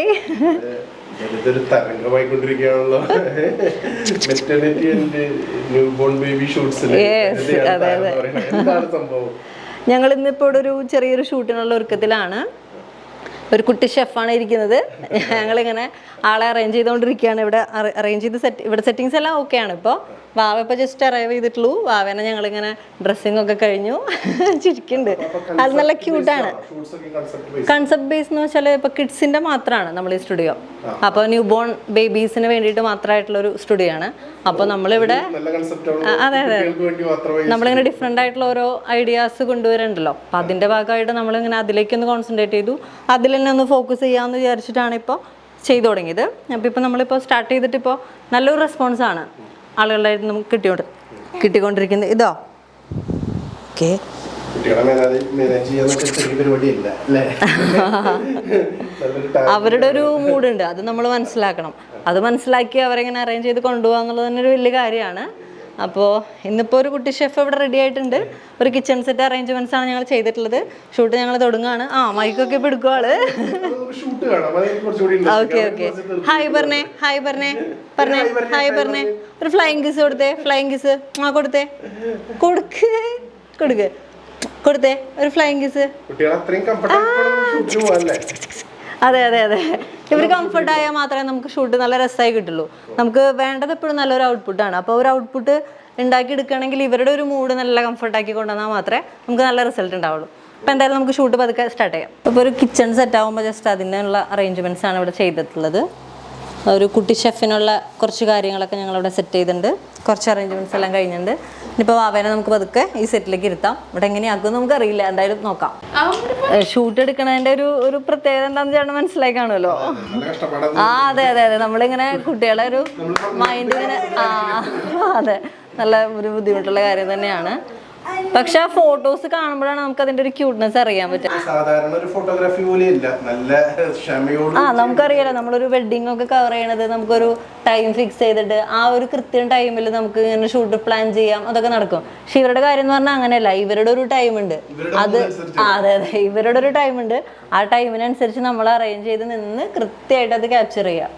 Hi ഇതൊരു തരംഗമായിക്കൊണ്ടിരിക്കുകയാണല്ലോ. Maternity and new born baby ഷൂട്ട്സിൽ. എന്താണ് സംഭവം? ഞങ്ങൾ ഇന്നിപ്പോൾ ഇവിടെ ഒരു ചെറിയൊരു ഷൂട്ടിനുള്ള ഒരുക്കത്തിലാണ്. ഒരു കുട്ടി ഷെഫാണ് ഇരിക്കുന്നത്. ഞങ്ങളിങ്ങനെ ആളെ അറേഞ്ച് ചെയ്തുകൊണ്ടിരിക്കുകയാണ് ഇവിടെ അറേഞ്ച് ചെയ്ത് സെറ്റ് ഇവിടെ സെറ്റിങ്സ് എല്ലാം ഓക്കെയാണ് ഇപ്പോൾ വാവ ഇപ്പോൾ ജസ്റ്റ് അറൈവ് ചെയ്തിട്ടുള്ളൂ. വാവേനെ ഞങ്ങളിങ്ങനെ ഡ്രസ്സിംഗ് ഒക്കെ കഴിഞ്ഞു. ചിരിക്കുന്നുണ്ട്. അത് നല്ല ക്യൂട്ടാണ് കൺസെപ്റ്റ് ബേസ് എന്ന് വെച്ചാൽ ഇപ്പോൾ കിഡ്സിന്റെ മാത്രമാണ് നമ്മൾ ഈ സ്റ്റുഡിയോ അപ്പോൾ ന്യൂ ബോൺ ബേബീസിന് വേണ്ടിയിട്ട് മാത്രമായിട്ടുള്ള ഒരു സ്റ്റുഡിയോ ആണ്. അപ്പോൾ നമ്മളിവിടെ ആണ്. അതെ, അതെ. നമ്മളിങ്ങനെ ഡിഫറെന്റ് ആയിട്ടുള്ള ഓരോ ഐഡിയാസ് കൊണ്ടുവരണ്ടല്ലോ. അപ്പം അതിന്റെ ഭാഗമായിട്ട് നമ്മളിങ്ങനെ അതിലേക്കൊന്ന് കോൺസെൻട്രേറ്റ് ചെയ്തു. അതിൽ തന്നെ ഒന്ന് ഫോക്കസ് ചെയ്യാന്ന് വിചാരിച്ചിട്ടാണ് ഇപ്പോൾ ചെയ്തു തുടങ്ങിയത്. അപ്പോൾ ഇപ്പോൾ നമ്മളിപ്പോൾ സ്റ്റാർട്ട് ചെയ്തിട്ട് ഇപ്പോ നല്ലൊരു റെസ്പോൺസാണ് ആളുകളുടെ നമുക്ക് കിട്ടിയോണ്ട് കിട്ടിക്കൊണ്ടിരിക്കുന്നത് ഇതോ? ഓക്കെ. അവരുടെ ഒരു മൂഡുണ്ട്. അത് നമ്മൾ മനസ്സിലാക്കണം. അത് മനസ്സിലാക്കി അവരെങ്ങനെ അറേഞ്ച് ചെയ്ത് കൊണ്ടുപോകാന്നുള്ളത് തന്നെ ഒരു വലിയ കാര്യമാണ്. അപ്പോൾ ഇന്നിപ്പോൾ ഒരു കുട്ടി ഷെഫ് ഇവിടെ റെഡി ആയിട്ടുണ്ട്. ഒരു കിച്ചൺ സെറ്റ് അറേഞ്ച്മെന്റ്സ് ആണ് ഞങ്ങൾ ചെയ്തിട്ടുള്ളത്. ഷൂട്ട് ഞങ്ങൾ തുടങ്ങുകയാണ് ആ മൈക്കൊക്കെ ഇപ്പോൾ എടുക്കും ആൾ. ഓക്കെ ഓക്കെ ഹായ് പറഞ്ഞേ ഹായ് പറഞ്ഞേ പറഞ്ഞേ ഹായ് പറഞ്ഞേ ഒരു ഫ്ലൈങ് കിസ് കൊടുത്തേ ഫ്ലൈങ് കിസ് ആ കൊടുത്തേ. കൊടുക്ക്. കൊടുക്ക്. കൊടുത്തേ. ഒരു ഫ്ലൈങ് കിസ് അതെ അതെ അതെ. ഇവർ കംഫർട്ട് ആയാൽ മാത്രമേ നമുക്ക് ഷൂട്ട് നല്ല രസമായി കിട്ടുള്ളൂ. നമുക്ക് വേണ്ടത് എപ്പോഴും നല്ലൊരു ഔട്ട്പുട്ടാണ് അപ്പോൾ ഒരു ഔട്ട്പുട്ട് ഉണ്ടാക്കി എടുക്കുകയാണെങ്കിൽ ഇവരുടെ ഒരു മൂഡ് നല്ല കംഫർട്ടാക്കി കൊണ്ടുവന്നാൽ മാത്രമേ നമുക്ക് നല്ല റിസൾട്ട് ഉണ്ടാവുള്ളൂ. അപ്പോൾ എന്തായാലും നമുക്ക് ഷൂട്ട് പതുക്കെ സ്റ്റാർട്ട് ചെയ്യാം. അപ്പോൾ ഒരു കിച്ചൺ സെറ്റ് ആകുമ്പോൾ ജസ്റ്റ് അതിനുള്ള അറേഞ്ച്മെന്റ്സ് ആണ് ഇവിടെ ചെയ്തിട്ടുള്ളത്. ഒരു കുട്ടി ഷെഫിനുള്ള കുറച്ച് കാര്യങ്ങളൊക്കെ ഞങ്ങളിവിടെ സെറ്റ് ചെയ്തിട്ടുണ്ട്. കുറച്ച് അറേഞ്ച്മെന്റ്സ് എല്ലാം കഴിഞ്ഞിട്ടുണ്ട്. ഇനിയിപ്പോൾ വാവേനെ നമുക്ക് പതുക്കെ ഈ സെറ്റിലേക്ക് ഇരുത്താം. ഇവിടെ എങ്ങനെയാക്കും നമുക്ക് അറിയില്ല എന്തായാലും നോക്കാം. ഷൂട്ട് എടുക്കണതിന്റെ ഒരു ഒരു പ്രത്യേകത എന്താണെന്ന് ചേട്ടൻ മനസ്സിലായി കാണുമല്ലോ ആ അതെ അതെ അതെ. നമ്മളിങ്ങനെ കുട്ടികളെ ഒരു മൈൻഡ് ഇങ്ങനെ ആ അതെ. നല്ല ഒരു ബുദ്ധിമുട്ടുള്ള കാര്യം തന്നെയാണ്. പക്ഷെ ആ ഫോട്ടോസ് കാണുമ്പോഴാണ് നമുക്ക് അതിന്റെ ഒരു ക്യൂട്ട്നെസ് അറിയാൻ പറ്റുക. സാധാരണ ഒരു ഫോട്ടോഗ്രാഫി പോലെയല്ല നല്ല ക്ഷമയോട് ആ നമുക്കറിയാലോ നമ്മളൊരു വെഡിങ് ഒക്കെ കവർ ചെയ്യണത് നമുക്കൊരു ടൈം ഫിക്സ് ചെയ്തിട്ട് ആ ഒരു കൃത്യം ടൈമിൽ നമുക്ക് ഇങ്ങനെ ഷൂട്ട് പ്ലാൻ ചെയ്യാം അതൊക്കെ നടക്കും. പക്ഷെ ഇവരുടെ കാര്യം എന്ന് പറഞ്ഞാൽ അങ്ങനെയല്ല. ഇവരുടെ ഒരു ടൈം ഉണ്ട്. അത് ആ അതെ അതെ. ഇവരുടെ ഒരു ടൈം ഉണ്ട്. ആ ടൈമിനനുസരിച്ച് നമ്മൾ അറേഞ്ച് ചെയ്ത് നിന്ന് കൃത്യമായിട്ട് അത് ക്യാപ്ചർ ചെയ്യാം.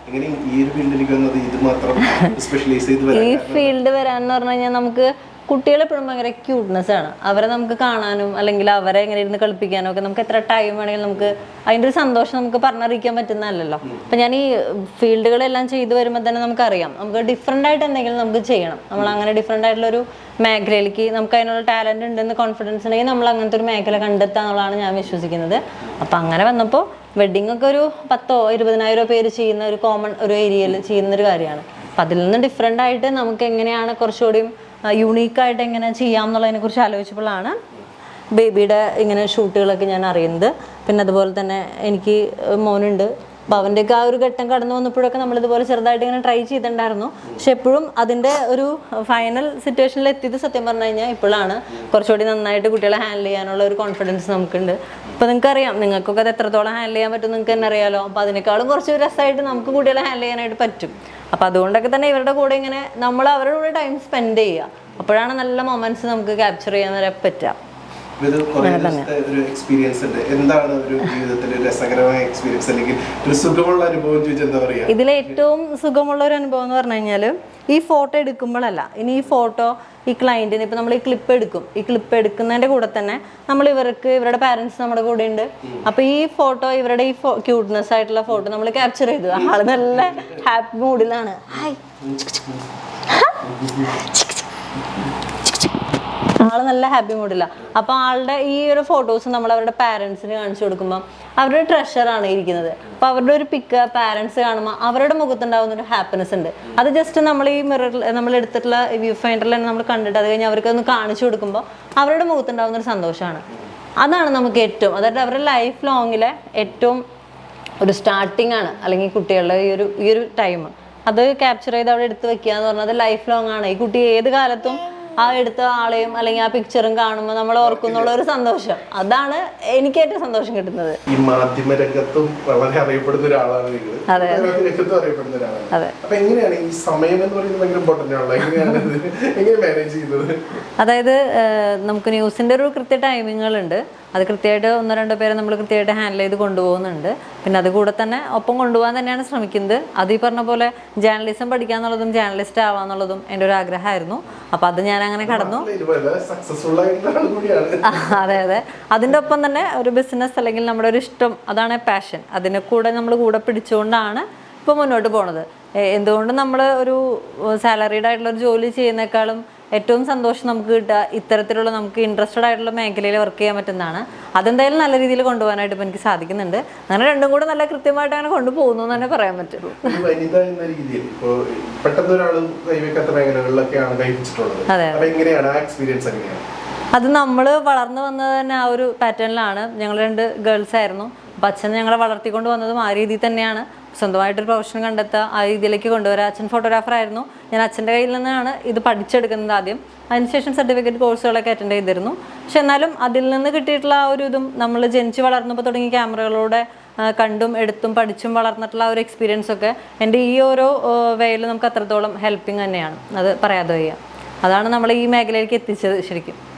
ഈ ഫീൽഡ് വരാൻ വരാന്ന് പറഞ്ഞു കഴിഞ്ഞാൽ നമുക്ക് കുട്ടികളെ എപ്പോഴും ഭയങ്കര ക്യൂട്ട്നെസ് ആണ്. അവരെ നമുക്ക് കാണാനും അല്ലെങ്കിൽ അവരെ എങ്ങനെ ഇരുന്ന് കളിപ്പിക്കാനും ഒക്കെ നമുക്ക് എത്ര ടൈം വേണമെങ്കിലും നമുക്ക് അതിന്റെ ഒരു സന്തോഷം നമുക്ക് പറഞ്ഞറിയിക്കാൻ പറ്റുന്നതല്ലല്ലോ. അപ്പം ഞാൻ ഈ ഫീൽഡുകളെല്ലാം ചെയ്തു വരുമ്പോൾ തന്നെ നമുക്കറിയാം. നമുക്ക് ഡിഫറെന്റ് ആയിട്ട് എന്തെങ്കിലും നമുക്ക് ചെയ്യണം. നമ്മൾ അങ്ങനെ ഡിഫറെന്റ് ആയിട്ടുള്ളൊരു മേഖലയിലേക്ക് നമുക്ക് അതിനുള്ള ടാലന്റ് ഉണ്ടെന്ന് കോൺഫിഡൻസ് ഉണ്ടെങ്കിൽ നമ്മൾ അങ്ങനത്തെ ഒരു മേഖല കണ്ടെത്തുക എന്നുള്ളതാണ് ഞാൻ വിശ്വസിക്കുന്നത്. അപ്പം അങ്ങനെ വന്നപ്പോൾ വെഡിങ് ഒക്കെ ഒരു പത്തോ ഇരുപതിനായിരോ പേര് ചെയ്യുന്ന ഒരു കോമൺ ഒരു ഏരിയയിൽ ചെയ്യുന്ന ഒരു കാര്യമാണ്. അപ്പം അതിൽ നിന്ന് ഡിഫറെന്റ് ആയിട്ട് നമുക്ക് എങ്ങനെയാണ് കുറച്ചുകൂടിയും യുണീക്കായിട്ട് എങ്ങനെ ചെയ്യാം എന്നുള്ളതിനെ കുറിച്ച് ആലോചിച്ചപ്പോഴാണ് ബേബിയുടെ ഇങ്ങനെ ഷൂട്ടുകളൊക്കെ ഞാൻ അറിയുന്നത്. പിന്നെ അതുപോലെ തന്നെ എനിക്ക് മോനുണ്ട്. അപ്പോൾ അവന്റെയൊക്കെ ആ ഒരു ഘട്ടം കടന്നു വന്നപ്പോഴൊക്കെ നമ്മളിതുപോലെ ചെറുതായിട്ട് ഇങ്ങനെ ട്രൈ ചെയ്തിട്ടുണ്ടായിരുന്നു. പക്ഷെ എപ്പോഴും അതിന്റെ ഒരു ഫൈനൽ സിറ്റുവേഷനിൽ എത്തിയത് സത്യം പറഞ്ഞു കഴിഞ്ഞാൽ ഇപ്പോഴാണ്. കുറച്ചുകൂടി നന്നായിട്ട് കുട്ടികളെ ഹാൻഡിൽ ചെയ്യാനുള്ള ഒരു കോൺഫിഡൻസ് നമുക്കുണ്ട്. അപ്പോൾ നിങ്ങൾക്കറിയാം നിങ്ങൾക്കൊക്കെ അത് എത്രത്തോളം ഹാൻഡിൽ ചെയ്യാൻ പറ്റും നിങ്ങൾക്ക് തന്നെ അറിയാലോ. അപ്പോൾ അതിനേക്കാളും കുറച്ച് രസമായിട്ട് നമുക്ക് കുട്ടികളെ ഹാൻഡിൽ ചെയ്യാനായിട്ട് പറ്റും. അപ്പോൾ അതുകൊണ്ടൊക്കെ തന്നെ ഇവരുടെ കൂടെ ഇങ്ങനെ നമ്മൾ അവരുടെ കൂടെ ടൈം സ്പെൻഡ് ചെയ്യുക അപ്പോഴാണ് നല്ല മൊമെന്റ്സ് നമുക്ക് ക്യാപ്ചർ ചെയ്യാൻ വരെ പറ്റുക ഇതിലേറ്റവും സുഖമുള്ള ഏറ്റവും ഒരു അനുഭവം എന്ന് പറഞ്ഞു കഴിഞ്ഞാൽ ഈ ഫോട്ടോ എടുക്കുമ്പോഴല്ല ഇനി ഈ ഫോട്ടോ ഈ ക്ലയന്റിന് ഇപ്പം നമ്മൾ ഈ ക്ലിപ്പ് എടുക്കും. ഈ ക്ലിപ്പ് എടുക്കുന്നതിന്റെ കൂടെ തന്നെ നമ്മൾ ഇവർക്ക് ഇവരുടെ പാരൻസ് നമ്മുടെ കൂടെ ഉണ്ട്. അപ്പോൾ ഈ ഫോട്ടോ ഇവരുടെ ഈ ക്യൂട്ട്നെസ് ആയിട്ടുള്ള ഫോട്ടോ നമ്മൾ ക്യാപ്ചർ ചെയ്തു. ആൾ നല്ല ഹാപ്പി മൂഡിലാണ് ഹായ് ആൾ നല്ല ഹാപ്പി മൂഡിലാണ് അപ്പോൾ ആളുടെ ഈ ഒരു ഫോട്ടോസ് നമ്മൾ അവരുടെ പാരൻസിന് കാണിച്ചു കൊടുക്കുമ്പോൾ അവരുടെ ട്രഷറാണ് ഇരിക്കുന്നത്. അപ്പോൾ അവരുടെ ഒരു പിക്ക് പാരന്റ്സ് കാണുമ്പോൾ അവരുടെ മുഖത്തുണ്ടാകുന്ന ഒരു ഹാപ്പിനെസ് ഉണ്ട്. അത് ജസ്റ്റ് നമ്മൾ ഈ മിററിൽ നമ്മൾ എടുത്തിട്ടുള്ള വ്യൂ ഫൈൻഡറിൽ നമ്മൾ കണ്ടിട്ട് അത് കഴിഞ്ഞ് അവർക്ക് ഒന്ന് കാണിച്ചു കൊടുക്കുമ്പോൾ അവരുടെ മുഖത്തുണ്ടാകുന്ന ഒരു സന്തോഷമാണ്. അതാണ് നമുക്ക് ഏറ്റവും അതായത് അവരുടെ ലൈഫ് ലോങ്ങിലെ ഏറ്റവും ഒരു സ്റ്റാർട്ടിംഗ് ആണ്. അല്ലെങ്കിൽ കുട്ടികളുടെ ഈ ഒരു ഈ ഒരു ടൈം അത് ക്യാപ്ചർ ചെയ്ത് അവിടെ എടുത്ത് വെക്കുക എന്ന് പറഞ്ഞാൽ ലൈഫ് ലോങ് ആണ്. ഈ കുട്ടി ഏത് കാലത്തും ആ എടുത്ത ആളെയും അല്ലെങ്കിൽ ആ പിക്ചറും കാണുമ്പോൾ നമ്മൾ ഓർക്കുന്നുള്ള ഒരു സന്തോഷം. അതാണ് എനിക്ക് ഏറ്റവും സന്തോഷം കിട്ടുന്നത്. ഈ മാധ്യമ രംഗത്തും വളരെ അറിയപ്പെടുന്ന ഒരാളാണ് നിങ്ങൾ. അതെ, ഫോട്ടോഗ്രാഫി രംഗത്തും അറിയപ്പെടുന്ന ഒരാളാണ്. അപ്പൊ എങ്ങനെയാണ് ഈ സമയം എന്ന് പറയുന്നത് ഭയങ്കര ഇമ്പോർട്ടന്റ് ആണല്ലോ. എങ്ങനെയാണ് എങ്ങനെ മാനേജ് ചെയ്യുന്നത്? അതായത് നമുക്ക് ന്യൂസിന്റെ ഒരു കൃത്യ ടൈമിങ്ങുകളുണ്ട് അത് കൃത്യമായിട്ട് ഒന്നോ രണ്ടോ പേരെ നമ്മൾ കൃത്യമായിട്ട് ഹാൻഡിൽ ചെയ്ത് കൊണ്ടുപോകുന്നുണ്ട്. പിന്നെ അതുകൂടെ തന്നെ ഒപ്പം കൊണ്ടുപോകാൻ തന്നെയാണ് ശ്രമിക്കുന്നത്. അത് ഈ പറഞ്ഞ പോലെ ജേർണലിസം പഠിക്കാന്നുള്ളതും ജേർണലിസ്റ്റ് ആവാന്നുള്ളതും എന്റെ ഒരു ആഗ്രഹമായിരുന്നു. അപ്പോൾ അത് ഞാൻ അങ്ങനെ കടന്നു. ആയിട്ടുള്ള ആൾ അതെ അതെ. അതിന്റെ ഒപ്പം തന്നെ ഒരു ബിസിനസ് അല്ലെങ്കിൽ നമ്മുടെ ഒരു ഇഷ്ടം അതാണ് പാഷൻ അതിനെ കൂടെ നമ്മൾ കൂടെ പിടിച്ചുകൊണ്ടാണ് ഇപ്പോൾ മുന്നോട്ട് പോണത്. എന്തുകൊണ്ട് എന്തുകൊണ്ടും നമ്മൾ ഒരു സാലറീഡ് ആയിട്ടുള്ള ഒരു ജോലി ചെയ്യുന്നേക്കാളും ഏറ്റവും സന്തോഷം നമുക്ക് കിട്ടുക ഇത്തരത്തിലുള്ള നമുക്ക് ഇൻട്രസ്റ്റഡ് ആയിട്ടുള്ള മേഖലയിൽ വർക്ക് ചെയ്യാൻ പറ്റുന്നതാണ്. അതെന്തായാലും നല്ല രീതിയിൽ കൊണ്ടുപോകാനായിട്ട് ഇപ്പോൾ എനിക്ക് സാധിക്കുന്നുണ്ട്. അങ്ങനെ രണ്ടും കൂടെ നല്ല കൃത്യമായിട്ട് അങ്ങനെ കൊണ്ടുപോകുന്നു എന്ന് തന്നെ പറയാൻ പറ്റുള്ളൂ. വനിത എന്ന രീതിയിൽ ഇപ്പോ പെട്ടെന്ന് ഒരാൾ കൈവയ്ക്കാത്ത മേഖലകളിലൊക്കെയാണ് കൈവച്ചിട്ടുള്ളത്. അതെ. അപ്പൊ എങ്ങനെയാണ് ആ എക്സ്പീരിയൻസ് എങ്ങനെയാണ്? അത് നമ്മൾ വളർന്നു വന്നത് തന്നെ ആ ഒരു പാറ്റേണിലാണ് ഞങ്ങൾ രണ്ട് ഗേൾസ് ആയിരുന്നു. അപ്പം അച്ഛൻ ഞങ്ങളെ വളർത്തിക്കൊണ്ട് വന്നതും ആ രീതിയിൽ തന്നെയാണ്. സ്വന്തമായിട്ടൊരു പ്രൊഫഷൻ കണ്ടെത്തുക ആ രീതിയിലേക്ക് കൊണ്ടുവരാൻ അച്ഛൻ ഫോട്ടോഗ്രാഫർ ആയിരുന്നു. ഞാൻ അച്ഛന്റെ കയ്യിൽ നിന്നാണ് ഇത് പഠിച്ചെടുക്കുന്നത് ആദ്യം. അതിനുശേഷം സർട്ടിഫിക്കറ്റ് കോഴ്സുകളൊക്കെ അറ്റൻഡ് ചെയ്തിരുന്നു. പക്ഷെ എന്നാലും അതിൽ നിന്ന് കിട്ടിയിട്ടുള്ള ആ ഒരു ഇതും നമ്മൾ ജനിച്ച് വളർന്നപ്പോൾ തുടങ്ങി ക്യാമറകളോടെ കണ്ടും എടുത്തും പഠിച്ചും വളർന്നിട്ടുള്ള ആ ഒരു എക്സ്പീരിയൻസ് ഒക്കെ എന്റെ ഈ ഓരോ വേയിൽ നമുക്ക് അത്രത്തോളം ഹെൽപ്പിംഗ് തന്നെയാണ്. അത് പറയാതെ വയ്യ. അതാണ് നമ്മൾ ഈ മേഖലയിലേക്ക് എത്തിച്ചത് ശരിക്കും.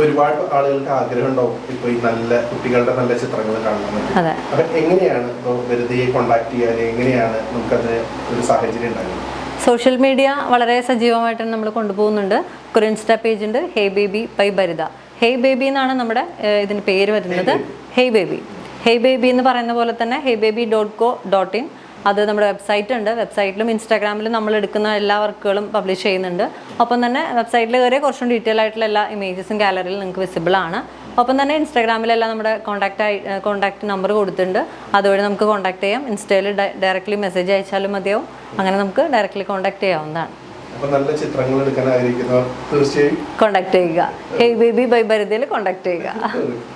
ഒരുപാട് ആളുകൾക്ക് ആഗ്രഹം ഉണ്ടാവും ഇപ്പൊ ഈ നല്ല കുട്ടികളുടെ നല്ല ചിത്രങ്ങൾ കാണണം അതെ. അപ്പൊ എങ്ങനെയാണ് ഇപ്പൊ വെറുതെ കോണ്ടാക്ട് ചെയ്യാൻ എങ്ങനെയാണ് നമുക്കത് ഒരു സാഹചര്യം ഉണ്ടാകുന്നത് സോഷ്യൽ മീഡിയ വളരെ സജീവമായിട്ട് നമ്മൾ കൊണ്ടുപോകുന്നുണ്ട്. ഒരു ഇൻസ്റ്റാ പേജ് ഉണ്ട്. Hey baby by Bharitha hey baby എന്നാണ് നമ്മുടെ ഇതിന് പേര് വരുന്നത്. ഹേ ബേബി ഹേ ബേബി എന്ന് പറയുന്ന പോലെ തന്നെ hey baby dot co dot in അത് നമ്മുടെ വെബ്സൈറ്റ് ഉണ്ട്. വെബ്സൈറ്റിലും ഇൻസ്റ്റാഗ്രാമിലും നമ്മൾ എടുക്കുന്ന എല്ലാ വർക്കുകളും പബ്ലിഷ് ചെയ്യുന്നുണ്ട്. ഒപ്പം തന്നെ വെബ്സൈറ്റിൽ കയറിയ കുറച്ചും ഡീറ്റെയിൽ ആയിട്ടുള്ള എല്ലാ ഇമേജസും ഗാലറിയിൽ നിങ്ങൾക്ക് വിസിബിൾ ആണ്. ഒപ്പം തന്നെ ഇൻസ്റ്റാഗ്രാമിലെല്ലാം നമ്മുടെ കോൺടാക്ട് ആയി കോൺടാക്ട് നമ്പർ കൊടുത്തിട്ടുണ്ട്. അതുവഴി നമുക്ക് കോൺടാക്ട് ചെയ്യാം. ഇൻസ്റ്റയിൽ ഡയറക്റ്റ്ലി മെസ്സേജ് അയച്ചാലും മതിയാവും. അങ്ങനെ നമുക്ക് ഡയറക്റ്റ്ലി കോൺടാക്ട് ചെയ്യാവുന്നതാണ്. നല്ല ചിത്രങ്ങൾ എടുക്കാൻ ആഗ്രഹിക്കുന്നവർ തീർച്ചയായും കോൺടാക്ട് ചെയ്യുക. ഹേ ബേബി ബൈ ഭരിതയിൽ കോൺടാക്ട് ചെയ്യുക.